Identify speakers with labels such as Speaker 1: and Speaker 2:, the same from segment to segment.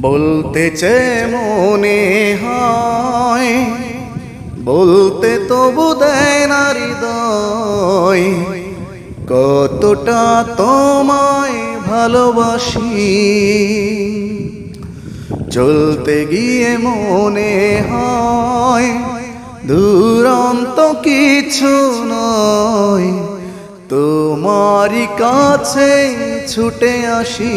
Speaker 1: বলতে চে মনে হয়, বলতে তবু দেয় না হৃদয়। কতটা তোমায় ভালোবাসি। চলতে গিয়ে মনে হয়, দুরন্ত কিছু নয়, তোমারই কাছে ছুটে আসি।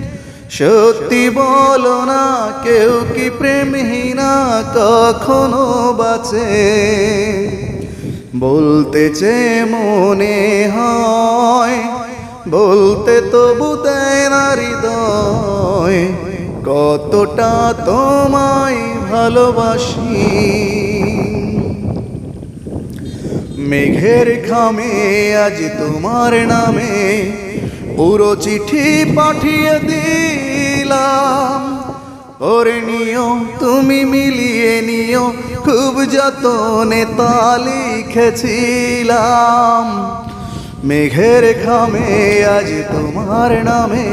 Speaker 1: সত্যি বলো না, কেউ কি প্রেমহীনা কখনো বাঁচে? বলতে চে মনে হয়, বলতে তবু দেয় না হৃদয়, কতটা তোমায় ভালোবাসি। মেঘের খামে আজ তোমার নামে পুরো চিঠি পাঠিয়ে দিলাম। ওরে নিও তুমি মিলিয়ে নিও খুব যতনে তা লিখেছিলাম মেঘের খামে আজ তোমার নামে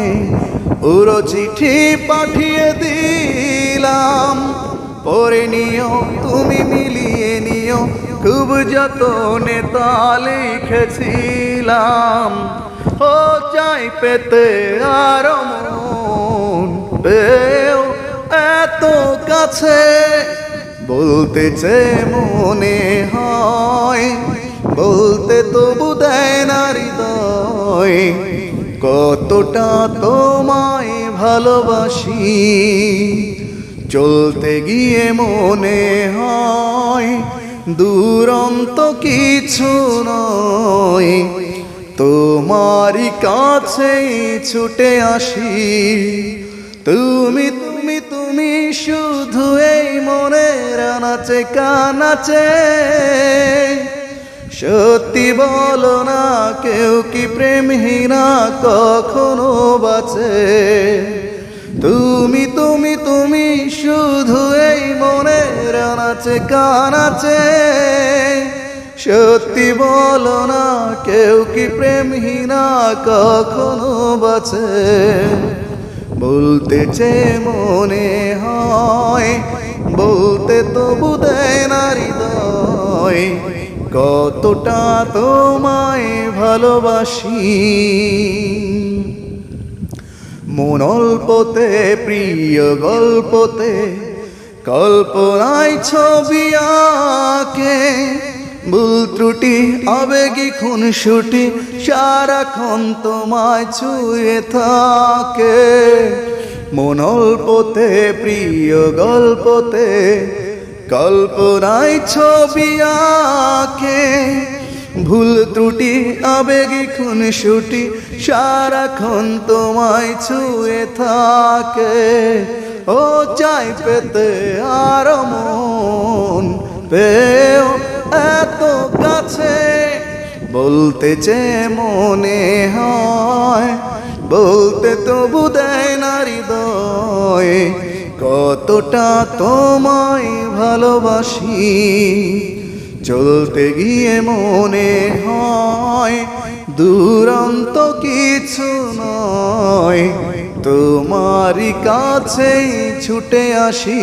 Speaker 1: পুরো চিঠি পাঠিয়ে দিলাম। পরে নিও তুমি মিলিয়ে নিও খুব যতনে তা লিখেছিলাম চাই পেতে আর মন পেও এত কাছে বলতে চে মনে হয়, বলতে তবু দেয় না হৃদয়। কতটা তোমায় ভালোবাসি, চলতে গিয়ে মনে হয়, দুরন্ত কিছু নয়। তোমারই কাছে ছুটে আসি। তুমি তুমি তুমি শুধু এই মনের নাচে কানাচে। সত্যি বলো না, কেউ কি প্রেমহীনা, কখনো বাঁচে? তুমি তুমি তুমি শুধু এই মনের নাচে কানাচে। সত্যি বলো না, কেউ কি প্রেমহীনা, কখনো বাঁচে? বলতে চে মনে হয়, বলতে তবু দেয় না হৃদয়। কতটা তোমায় ভালোবাসি। মনল্পতে প্রিয় গল্পতে, কল্পনায় ছবি ভুল ত্রুটি, আবেগী খুন ছুটি সারাক্ষণ তোমায় ছুঁয়ে থাকে। মন মনল্পতে প্রিয় গল্পতে, কল্পনায় ছবি আঁকে। ভুল ত্রুটি, আবেগী খুন ছুটি সারাক্ষণ তোমায় ছুঁয়ে থাকে। ও চাই পেতে আর মন এত কাছে বলতে চে মনে হয়, বলতে তবু দেয় না হৃদয়, কতটা তোমায় ভালোবাসি। চলতে গিয়ে মনে হয়, দুরন্ত কিছু নয়, তোমারই কাছেই ছুটে আসি।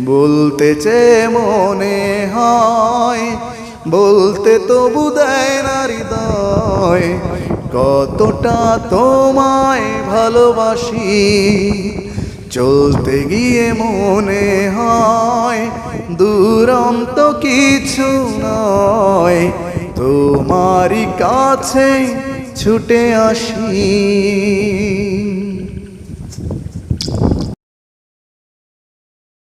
Speaker 1: বলতে চে মনে হয়, বলতে তবু দেয় না হৃদয়। কতটা তোমায় ভালোবাসি, চলতে গিয়ে মনে হয়, দুরন্ত কিছু নয়। তোমারই কাছে ছুটে আসি।